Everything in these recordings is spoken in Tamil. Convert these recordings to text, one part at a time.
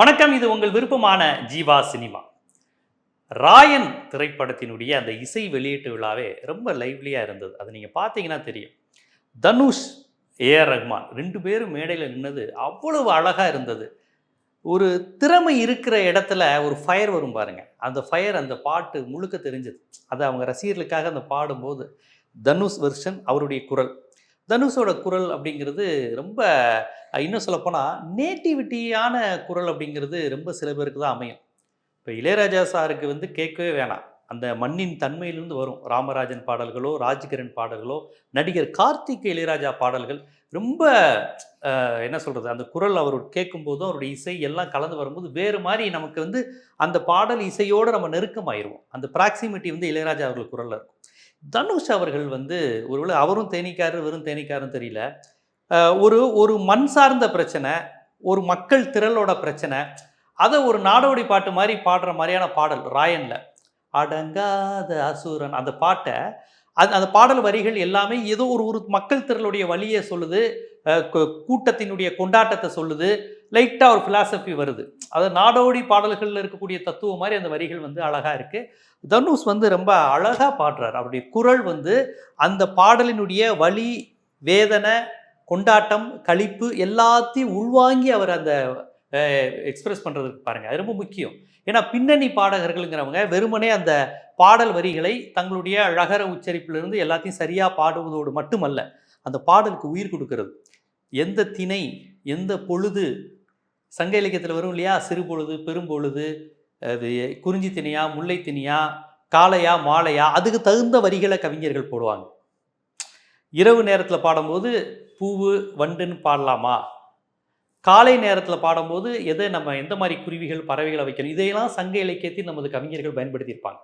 வணக்கம் இது உங்கள் விருப்பமான ஜீவா சினிமா. ராயன் திரைப்படத்தினுடைய அந்த இசை வெளியீட்டு விழாவே ரொம்ப லைவ்லியாக இருந்தது. அது நீங்கள் பார்த்தீங்கன்னா தெரியும். தனுஷ் ஏஆர் ரஹ்மான் ரெண்டு பேரும் மேடையில் நின்னது அவ்வளவு அழகாக இருந்தது. ஒரு திறமை இருக்கிற இடத்துல ஒரு ஃபயர் வரும் பாருங்கள் அந்த ஃபயர் அந்த பாட்டு முழுக்க தெரிஞ்சது. அது அவங்க ரசிகர்களுக்காக அந்த பாடும்போது தனுஷ் வெர்ஷன் அவருடைய குரல். தனுஷோட குரல் அப்படிங்கிறது ரொம்ப இன்னும் சொல்லப்போனால் நேட்டிவிட்டியான குரல் அப்படிங்கிறது ரொம்ப சில பேருக்கு தான் அமையும். இப்போ இளையராஜா சாருக்கு வந்து கேட்கவே வேணாம். அந்த மண்ணின் தன்மையிலிருந்து வரும். ராமராஜன் பாடல்களோ ராஜ்கிரண் பாடல்களோ நடிகர் கார்த்திக் இளையராஜா பாடல்கள் ரொம்ப என்ன சொல்கிறது அந்த குரல் அவர் கேட்கும்போதும் அவருடைய இசை எல்லாம் கலந்து வரும்போது வேறு மாதிரி நமக்கு வந்து அந்த பாடல் இசையோடு நம்ம நெருக்கமாயிருவோம். அந்த ப்ராக்சிமிட்டி வந்து இளையராஜா அவர்கள் குரலில் இருக்கும். தனுஷ் அவர்கள் வந்து ஒருவேளை அவரும் தேனிக்காரர் வெறும் தேனிக்காரன்னு தெரியல. ஒரு ஒரு மண் சார்ந்த பிரச்சனை ஒரு மக்கள் திரளோட பிரச்சனை அதை ஒரு நாடோடி பாட்டு மாதிரி பாடுற மாதிரியான பாடல் ராயனில். அடங்காத அசுரன் அந்த பாட்டை அது அந்த பாடல் வரிகள் எல்லாமே ஏதோ ஒரு ஒரு மக்கள் திரளுடைய வழியை சொல்லுது கூட்டத்தினுடைய கொண்டாட்டத்தை சொல்லுது லைட்டாக ஒரு ஃபிலாசபி வருது. அது நாடோடி பாடல்களில் இருக்கக்கூடிய தத்துவம் மாதிரி அந்த வரிகள் வந்து அழகாக இருக்குது தனுஷ் வந்து ரொம்ப அழகாக பாடுறார். அவருடைய குரல் வந்து அந்த பாடலினுடைய வலி வேதனை கொண்டாட்டம் களிப்பு எல்லாத்தையும் உள்வாங்கி அவர் அந்த எக்ஸ்பிரஸ் பண்ணுறதுக்கு பாருங்கள் அது ரொம்ப முக்கியம். ஏன்னா பின்னணி பாடகர்கள்ங்கிறவங்க வெறுமனே அந்த பாடல் வரிகளை தங்களுடைய அழகர உச்சரிப்பிலிருந்து எல்லாத்தையும் சரியாக பாடுவதோடு மட்டுமல்ல அந்த பாடலுக்கு உயிர் கொடுக்கறது. எந்த திணை எந்த பொழுது சங்க இலக்கியத்தில் வரும் இல்லையா? சிறு பொழுது பெரும்பொழுது அது குறிஞ்சி திணியா முல்லை திணியா காளையா மாலையா அதுக்கு தகுந்த வரிகளை கவிஞர்கள் போடுவாங்க. இரவு நேரத்தில் பாடும்போது பூவு வண்டுன்னு பாடலாமா? காலை நேரத்தில் பாடும்போது எதை நம்ம எந்த மாதிரி குருவிகள் பறவைகளை வைக்கணும்? இதையெல்லாம் சங்க இலக்கியத்தில் நமது கவிஞர்கள் பயன்படுத்தியிருப்பாங்க.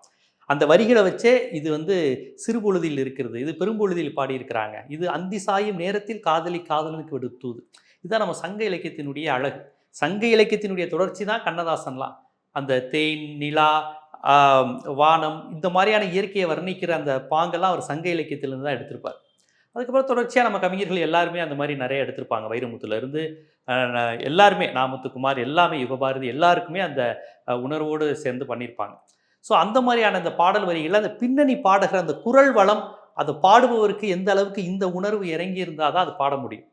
அந்த வரிகளை வச்சே இது வந்து சிறுபொழுதில் இருக்கிறது. இது பெரும்பொழுதில் பாடியிருக்கிறாங்க. இது அந்தி சாயும் நேரத்தில் காதலி காதலனுக்கு விடுத்துது. இதுதான் நம்ம சங்க இலக்கியத்தினுடைய அழகு. சங்க இலக்கியத்தினுடைய தொடர்ச்சி தான் கண்ணதாசன்லாம். அந்த தேன் நிலா வானம் இந்த மாதிரியான இயற்கையை வர்ணிக்கிற அந்த பாங்கெல்லாம் அவர் சங்க இலக்கியத்திலேருந்து தான் எடுத்திருப்பார். அதுக்கப்புறம் தொடர்ச்சியாக நம்ம கவிஞர்கள் எல்லாருமே அந்த மாதிரி நிறைய எடுத்திருப்பாங்க. வைரமுத்துலேருந்து எல்லாருமே நாமத்துக்குமார் எல்லாமே யுகபாரதி எல்லாருக்குமே அந்த உணர்வோடு சேர்ந்து பண்ணியிருப்பாங்க. ஸோ அந்த மாதிரியான அந்த பாடல் வரிகளில் அந்த பின்னணி பாடுகிற அந்த குரல் வளம் அதை பாடுபவருக்கு எந்த அளவுக்கு இந்த உணர்வு இறங்கி இருந்தால் தான் அது பாட முடியும்.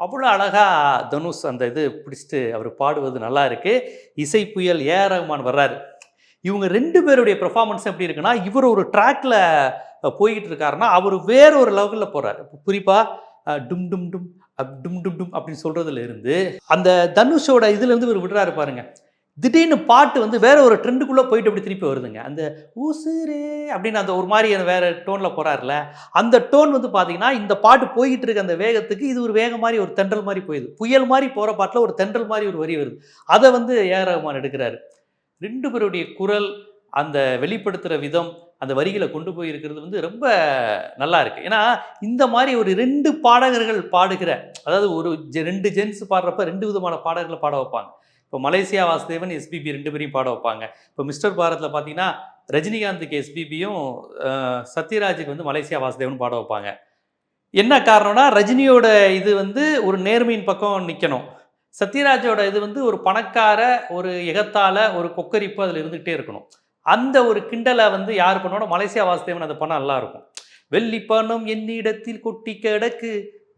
அவ்வளோ அழகாக தனுஷ் அந்த இது பிடிச்சிட்டு அவர் பாடுவது நல்லா இருக்குது இசை புயல் ஏ ரகுமான் ரஹ்மான் வர்றாரு. இவங்க ரெண்டு பேருடைய பெர்ஃபார்மன்ஸ் எப்படி இருக்குன்னா இவர் ஒரு ட்ராக்ல போய்கிட்டு இருக்காருன்னா அவர் வேற ஒரு லெவலில் போகிறாரு குறிப்பாக டும் டும் டும் அப் டும் டும் டும் அப்படின்னு சொல்கிறதுல இருந்து அந்த தனுஷோட இதுலேருந்து இவர் விடுறாரு பாருங்கள் திடீர்னு பாட்டு வந்து வேற ஒரு ட்ரெண்டுக்குள்ளே போயிட்டு அப்படி திருப்பி வருதுங்க. அந்த ஊசுரே அப்படின்னு அந்த ஒரு மாதிரி அந்த வேற டோனில் போகிறாருல அந்த டோன் வந்து பார்த்தீங்கன்னா இந்த பாட்டு போய்கிட்டு இருக்க அந்த வேகத்துக்கு இது ஒரு வேகம் மாதிரி ஒரு தென்றல் மாதிரி போயிடுது. புயல் மாதிரி போகிற பாட்டில் ஒரு தென்றல் மாதிரி ஒரு வரி வருது. அதை வந்து ஏஆர் ரகுமான் எடுக்கிறாரு. ரெண்டு பேருடைய குரல் அந்த வெளிப்படுத்துகிற விதம் அந்த வரிகளை கொண்டு போய் இருக்கிறது வந்து ரொம்ப நல்லா இருக்குது ஏன்னா இந்த மாதிரி ஒரு ரெண்டு பாடகர்கள் பாடுகிற அதாவது ஒரு ஜெ- ரெண்டு ஜென்ஸ் பாடுறப்ப ரெண்டு விதமான பாடகர்களை பாட வைப்பாங்க. இப்போ மலேசியா வாசுதேவன் எஸ்பிபி ரெண்டு பேரையும் பாட வைப்பாங்க. இப்போ மிஸ்டர் பாரத்தில் பார்த்தீங்கன்னா ரஜினிகாந்துக்கு எஸ்பிபியும் சத்யராஜுக்கு வந்து மலேசியா வாசுதேவன் பாட வைப்பாங்க. என்ன காரணம்னா ரஜினியோட இது வந்து ஒரு நேர்மையின் பக்கம் நிற்கணும் சத்யராஜோட இது வந்து ஒரு பணக்கார ஒரு எகத்தால ஒரு கொக்கரிப்பு அதில் இருந்துகிட்டே இருக்கணும். அந்த ஒரு கிண்டலை வந்து யார் பண்ணோட மலேசியா வாசுதேவன் அதை பண்ணால் நல்லா இருக்கும். வெள்ளி பணம் என்னிடத்தில் கொட்டி கிடக்கு.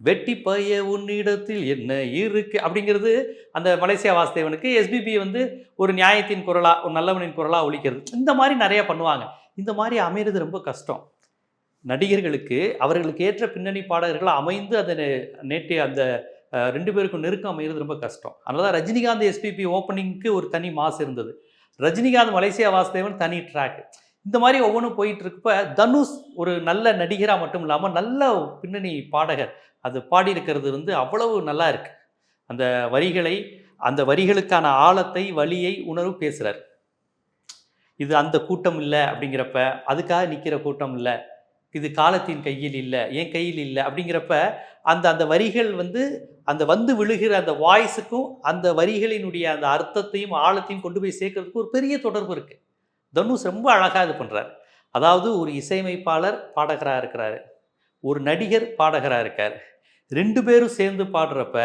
வெட்டி பைய உன்னிடத்தில் என்ன இருக்கு? அப்படிங்கிறது அந்த மலேசியா வாசுதேவனுக்கு எஸ்பிபி வந்து ஒரு நியாயத்தின் குரலா ஒரு நல்லவனின் குரலா ஒழிக்கிறது. இந்த மாதிரி நிறைய பண்ணுவாங்க. இந்த மாதிரி அமைகிறது ரொம்ப கஷ்டம். நடிகர்களுக்கு அவர்களுக்கு ஏற்ற பின்னணி பாடகர்கள் அமைந்து அதை நேற்று அந்த ரெண்டு பேருக்கும் நெருக்கம் அமைகிறது ரொம்ப கஷ்டம். அதனால தான் ரஜினிகாந்த் எஸ்பிபி ஓப்பனிங்க்கு ஒரு தனி மாஸ் இருந்தது. ரஜினிகாந்த் மலேசியா வாசுதேவன் தனி ட்ராக் இந்த மாதிரி ஒவ்வொன்றும் போயிட்டு இருக்கப்ப தனுஷ் ஒரு நல்ல நடிகராக மட்டும் இல்லாமல் நல்ல பின்னணி பாடகர் அது பாடியிருக்கிறது வந்து அவ்வளவு நல்லா இருக்கு. அந்த வரிகளை அந்த வரிகளுக்கான ஆழத்தை வலியை உணர்வு பேசுகிறார் இது அந்த கூட்டம் இல்லை அப்படிங்கிறப்ப அதுக்காக நிற்கிற கூட்டம் இல்லை. இது காலத்தின் கையில் இல்லை என் கையில் இல்லை அப்படிங்கிறப்ப அந்த அந்த வரிகள் வந்து அந்த வந்து விழுகிற அந்த வாய்ஸுக்கும் அந்த வரிகளினுடைய அந்த அர்த்தத்தையும் ஆழத்தையும் கொண்டு போய் சேர்க்கறதுக்கு ஒரு பெரிய தொடர்பு இருக்குது தனுஷ் ரொம்ப அழகாக இது பண்ணுறார் அதாவது ஒரு இசையமைப்பாளர் பாடகராக இருக்கிறாரு. ஒரு நடிகர் பாடகராக இருக்கார். ரெண்டு பேரும் சேர்ந்து பாடுறப்ப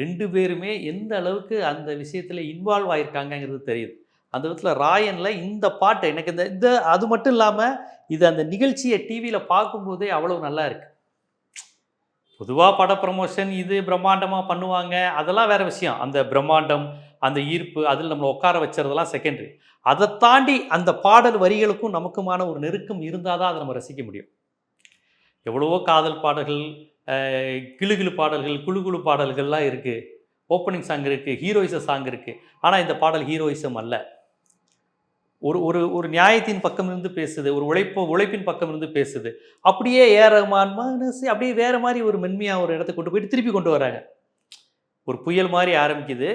ரெண்டு பேருமே எந்த அளவுக்கு அந்த விஷயத்தில் இன்வால்வ் ஆயிருக்காங்கங்கிறது தெரியுது. அந்த விதத்தில் ராயனில் இந்த பாட்டு எனக்கு இந்த இந்த அது மட்டும் இல்லாமல் இது அந்த நிகழ்ச்சியை டிவியில் பார்க்கும்போதே அவ்வளோ நல்லா இருக்கு. பொதுவாக பட ப்ரமோஷன் இது பிரம்மாண்டமாக பண்ணுவாங்க. அதெல்லாம் வேறு விஷயம். அந்த பிரம்மாண்டம் அந்த ஈர்ப்பு அதில் நம்மளை உட்கார வச்சுறதெல்லாம் செகண்டரி அதை தாண்டி அந்த பாடல் வரிகளுக்கும் நமக்குமான ஒரு நெருக்கம் இருந்தால் தான் அதை நம்ம ரசிக்க முடியும். எவ்வளவோ காதல் பாடல்கள் கிளுகிழு பாடல்கள் குழு குழு பாடல்கள்லாம் இருக்குது ஓப்பனிங் சாங் இருக்குது ஹீரோயிச சாங் இருக்குது ஆனால் இந்த பாடல் ஹீரோயிசம் அல்ல. ஒரு ஒரு ஒரு நியாயத்தின் பக்கம் இருந்து பேசுது ஒரு உழைப்பு உழைப்பின் பக்கம் இருந்து பேசுது. அப்படியே ஏ ரஹ்மான் மனசு அப்படியே வேறு மாதிரி ஒரு மென்மையாக ஒரு இடத்த கொண்டு போயிட்டு திருப்பி கொண்டு வராங்க. ஒரு புயல் மாதிரி ஆரம்பிக்குது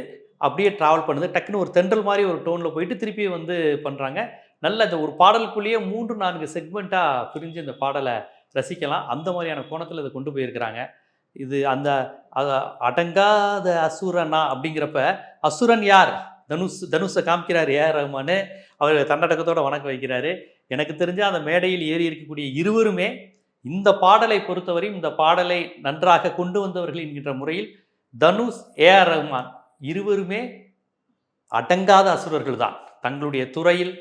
அப்படியே ட்ராவல் பண்ணுது டக்குன்னு ஒரு தென்றல் மாதிரி ஒரு டோனில் போயிட்டு திருப்பி வந்து பண்ணுறாங்க நல்ல இந்த ஒரு பாடலுக்குள்ளேயே மூன்று நான்கு செக்மெண்ட்டாக பிரிஞ்சு இந்த பாடலை ரசிக்கலாம். அந்த மாதிரியான கோணத்தில் இதை கொண்டு போயிருக்கிறாங்க. இது அந்த அடங்காத அசுரனா அப்படிங்கிறப்ப அசுரன் யார்? தனுஷ் தனுஷை காமிக்கிறார் ஏ ரஹ்மானு அவர் தன்னடக்கத்தோட வணக்கம் வைக்கிறாரு. எனக்கு தெரிஞ்ச அந்த மேடையில் ஏறி இருக்கக்கூடிய இருவருமே இந்த பாடலை பொறுத்தவரையும் இந்த பாடலை நன்றாக கொண்டு வந்தவர்கள் என்கின்ற முறையில் தனுஷ் ஏஆர் ரஹ்மான் இருவருமே அடங்காத அசுரர்கள் தான். தங்களுடைய துறையில்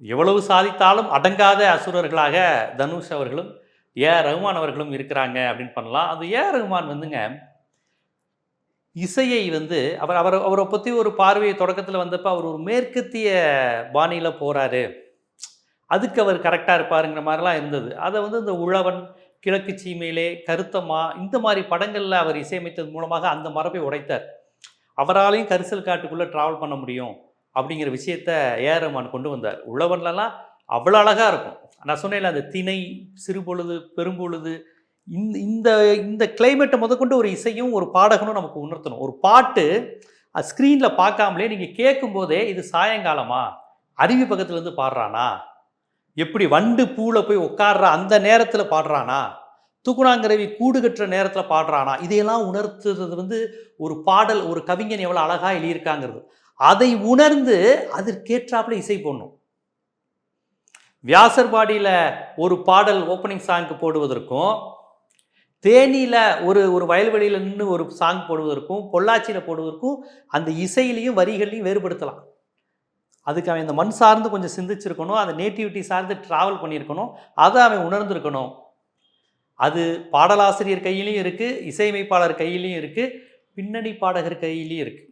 எவ்வளவு சாதித்தாலும் அடங்காத அசுரர்களாக தனுஷ் அவர்களும் ஏ ஆர் அவர்களும் இருக்கிறாங்க அப்படின்னு பண்ணலாம். அது ஏ ஆர் வந்துங்க இசையை வந்து அவர் அவர் அவரை பற்றி ஒரு பார்வையை தொடக்கத்தில் வந்தப்போ அவர் ஒரு மேற்கத்திய பாணியில் போகிறாரு அதுக்கு அவர் கரெக்டாக இருப்பாருங்கிற மாதிரிலாம் இருந்தது. அதை வந்து இந்த உழவன் கிழக்கு சீமையிலே கருத்தம்மா இந்த மாதிரி படங்களில் அவர் இசையமைத்தது மூலமாக அந்த மரபை உடைத்தார். அவராலையும் கரிசல் காட்டுக்குள்ளே ட்ராவல் பண்ண முடியும். அப்படிங்கிற விஷயத்த ஏஆர் ரஹ்மான் கொண்டு வந்தார். உழவன்லலாம் அவ்வளோ அழகாக இருக்கும். நான் சொன்னேன்ல அந்த திணை சிறுபொழுது பெரும்பொழுது இந்த இந்த இந்த கிளைமேட்டை முதற்கொண்டு ஒரு இசையும் ஒரு பாடகனும் நமக்கு உணர்த்தணும். ஒரு பாட்டு ஸ்க்ரீனில் பார்க்காமலே நீங்கள் கேட்கும்போதே இது சாயங்காலமா? அருவி பக்கத்துலேருந்து பாடுறானா? எப்படி வண்டு பூவில் போய் உட்கார்ற அந்த நேரத்தில் பாடுறானா? தூக்குனாங்கரவி கூடு கட்டுற நேரத்தில் பாடுறானா? இதையெல்லாம் உணர்த்துறது வந்து ஒரு பாடல் ஒரு கவிஞன் எவ்வளோ அழகாக எழுதியிருக்காங்கிறது. அதை உணர்ந்து அதற்கேற்றாப்புல இசை போடணும். வியாசர்பாடியில் ஒரு பாடல் ஓப்பனிங் சாங்க்கு போடுவதற்கும் தேனியில் ஒரு ஒரு வயல்வெளியில் நின்று ஒரு சாங் போடுவதற்கும் பொள்ளாச்சியில் போடுவதற்கும் அந்த இசையிலையும் வரிகளையும் வேறுபடுத்தலாம். அதுக்கு அவன் இந்த மண் சார்ந்து கொஞ்சம் சிந்திச்சிருக்கணும் அந்த நேட்டிவிட்டி சார்ந்து ட்ராவல் பண்ணியிருக்கணும் அதை அவன் உணர்ந்திருக்கணும். அது பாடலாசிரியர் கையிலையும் இருக்குது இசையமைப்பாளர் கையிலையும் இருக்குது பின்னணி பாடகர் கையிலையும் இருக்குது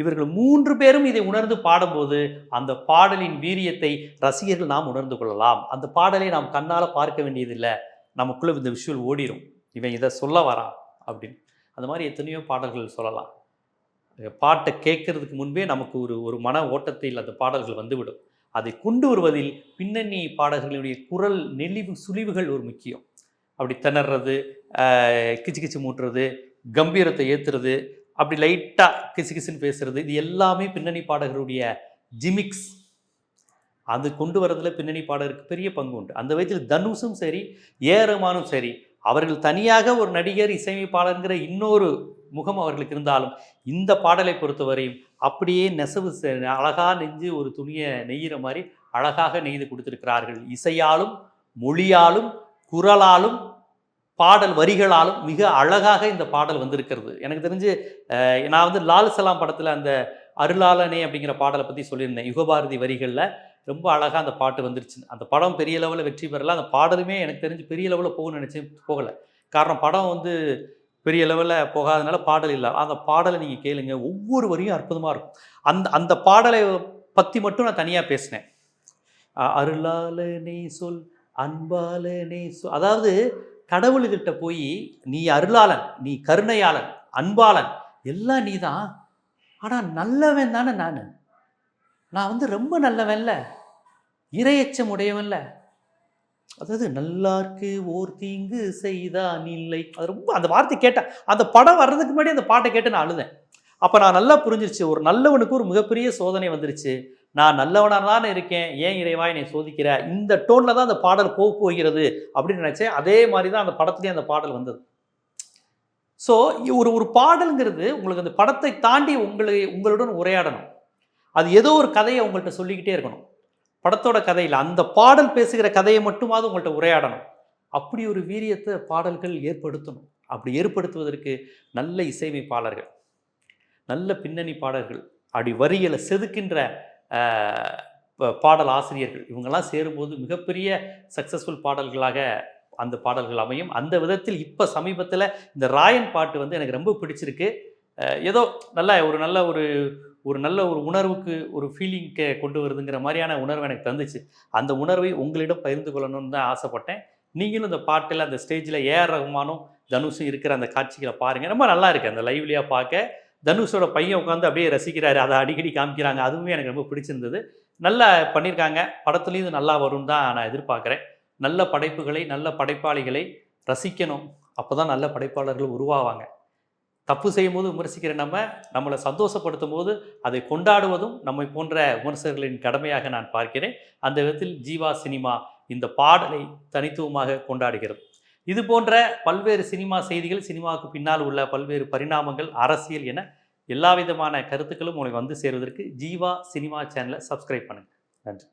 இவர்கள் மூன்று பேரும் இதை உணர்ந்து பாடும்போது அந்த பாடலின் வீரியத்தை ரசிகர்கள் நாம் உணர்ந்து கொள்ளலாம். அந்த பாடலை நாம் கண்ணால் பார்க்க வேண்டியதில்லை. நமக்குள்ளே இந்த விஷுவல் ஓடிரும். இவன் இதை சொல்ல வரான் அப்படின்னு. அந்த மாதிரி எத்தனையோ பாடல்கள் சொல்லலாம். பாட்டை கேட்கறதுக்கு முன்பே நமக்கு ஒரு ஒரு மன ஓட்டத்தில் அந்த பாடல்கள் வந்துவிடும். அதை கொண்டு வருவதில் பின்னணி பாடல்களுடைய குரல் நெளிவு சுழிவுகள் ஒரு முக்கியம். அப்படி திணறது கிச்சு கிச்சு மூட்டுறது கம்பீரத்தை ஏற்றுறது அப்படி லைட்டாக கிசு கிசுன்னு பேசுறது இது எல்லாமே பின்னணி பாடகருடைய ஜிமிக்ஸ் அது கொண்டு வரதுல பின்னணி பாடகருக்கு பெரிய பங்கு உண்டு. அந்த வயதில் தனுஷும் சரி ஏரமானும் சரி அவர்கள் தனியாக ஒரு நடிகர் இசையமைப்பாளருங்கிற இன்னொரு முகம் அவர்களுக்கு இருந்தாலும் இந்த பாடலை பொறுத்தவரையும் அப்படியே நெசவு செ- நெஞ்சு ஒரு துணியை நெய்கிற மாதிரி அழகாக நெய்து கொடுத்திருக்கிறார்கள். இசையாலும் மொழியாலும் குரலாலும் பாடல் வரிகளாலும் மிக அழகாக இந்த பாடல் வந்திருக்கிறது. எனக்கு தெரிஞ்சு நான் வந்து லால் சலாம் படத்தில் அந்த அருளாளனே அப்படிங்கிற பாடலை பற்றி சொல்லியிருந்தேன். யுகபாரதி வரிகளில் ரொம்ப அழகாக அந்த பாட்டு வந்துருச்சு. அந்த படம் பெரிய லெவலில் வெற்றி பெறல. அந்த பாடலுமே எனக்கு தெரிஞ்சு பெரிய லெவலில் போகணும்னு நினச்சேன் போகலை. காரணம் படம் வந்து பெரிய லெவலில் போகாதனால பாடல் இல்லை. அந்த பாடலை நீங்கள் கேளுங்க. ஒவ்வொரு வரியும் அற்புதமாக இருக்கும். அந்த அந்த பாடலை பற்றி மட்டும் நான் தனியாக பேசினேன். அ- அருளாளனே சொல் அன்பாளனே சொல் அதாவது கடவுள்கிட்ட போய் நீ அருளாளன் நீ கருணையாளன் அன்பாளன் எல்லாம் நீ தான் ஆனால் நல்லவன் தானே நான். நான் வந்து ரொம்ப நல்லவன்ல இரையச்சம் உடையவன்ல. அதாவது நல்லாருக்கு ஓர் தீங்கு செய்தான் இல்லை. அது ரொம்ப அந்த வார்த்தை கேட்டேன் அந்த படம் வர்றதுக்கு முன்னாடி அந்த பாட்டை கேட்டு நான் அழுதேன். அப்போ நான் நல்லா புரிஞ்சிருச்சு ஒரு நல்லவனுக்கு ஒரு மிகப்பெரிய சோதனை வந்துருச்சு. நான் நல்லவனாக தானே இருக்கேன் ஏன் இறைவா என்னை சோதிக்கிற? இந்த டோனில் தான் அந்த பாடல் போக போகிறது அப்படின்னு நினச்சேன். அதே மாதிரி தான் அந்த படத்துலேயே அந்த பாடல் வந்தது. ஸோ ஒரு ஒரு பாடலுங்கிறது உங்களுக்கு அந்த படத்தை தாண்டி உங்களை உங்களுடன் உரையாடணும். அது ஏதோ ஒரு கதையை உங்கள்கிட்ட சொல்லிக்கிட்டே இருக்கணும். படத்தோட கதையில் அந்த பாடல் பேசுகிற கதையை மட்டுமாவது உங்கள்கிட்ட உரையாடணும். அப்படி ஒரு வீரியத்தை பாடல்கள் ஏற்படுத்தணும். அப்படி ஏற்படுத்துவதற்கு நல்ல இசையமைப்பாளர்கள் நல்ல பின்னணி பாடல்கள் அப்படி வரிகளை செதுக்கின்ற பாடல் ஆசிரியர்கள். இவங்கெல்லாம் சேரும்போது மிகப்பெரிய சக்ஸஸ்ஃபுல் பாடல்களாக அந்த பாடல்கள் அமையும். அந்த விதத்தில் இப்போ சமீபத்தில் இந்த ராயன் பாட்டு வந்து எனக்கு ரொம்ப பிடிச்சிருக்கு. ஏதோ நல்ல ஒரு நல்ல ஒரு ஒரு நல்ல ஒரு உணர்வுக்கு ஒரு ஃபீலிங்க்கு கொண்டு வருதுங்கிற மாதிரியான உணர்வு எனக்கு தந்துச்சு. அந்த உணர்வை உங்களிடம் பகிர்ந்து கொள்ளணும்னு தான் ஆசைப்பட்டேன். நீங்களும் இந்த பாட்டில் அந்த ஸ்டேஜில் ஏஆர் ரகுமானும் தனுஷும் இருக்கிற அந்த காட்சிகளை பாருங்கள் ரொம்ப நல்லா இருக்குது அந்த லைவ்லியாக பார்க்க. தனுஷோட பையன் உட்காந்து அப்படியே ரசிக்கிறாரு. அதை அடிக்கடி காமிக்கிறாங்க. அதுவுமே எனக்கு ரொம்ப பிடிச்சிருந்தது. நல்லா பண்ணியிருக்காங்க. படத்துலேயும் இது நல்லா வரும்னு தான் நான் எதிர்பார்க்குறேன். நல்ல படைப்புகளை நல்ல படைப்பாளிகளை ரசிக்கணும். அப்போ தான் நல்ல படைப்பாளர்கள் உருவாவாங்க. தப்பு செய்யும் போது விமர்சிக்கிற நம்ம நம்மளை சந்தோஷப்படுத்தும் போது அதை கொண்டாடுவதும் நம்மை போன்ற விமர்சகர்களின் கடமையாக நான் பார்க்கிறேன். அந்த விதத்தில் ஜீவா சினிமா இந்த பாடலை தனித்துவமாக கொண்டாடுகிறது. இது போன்ற பல்வேறு சினிமா செய்திகள் சினிமாவுக்கு பின்னால் உள்ள பல்வேறு பரிணாமங்கள் அரசியல் என எல்லா விதமான கருத்துக்களும் உங்களுக்கு வந்து சேருவதற்கு ஜீவா சினிமா சேனலை சப்ஸ்கிரைப் பண்ணுங்கள் நன்றி.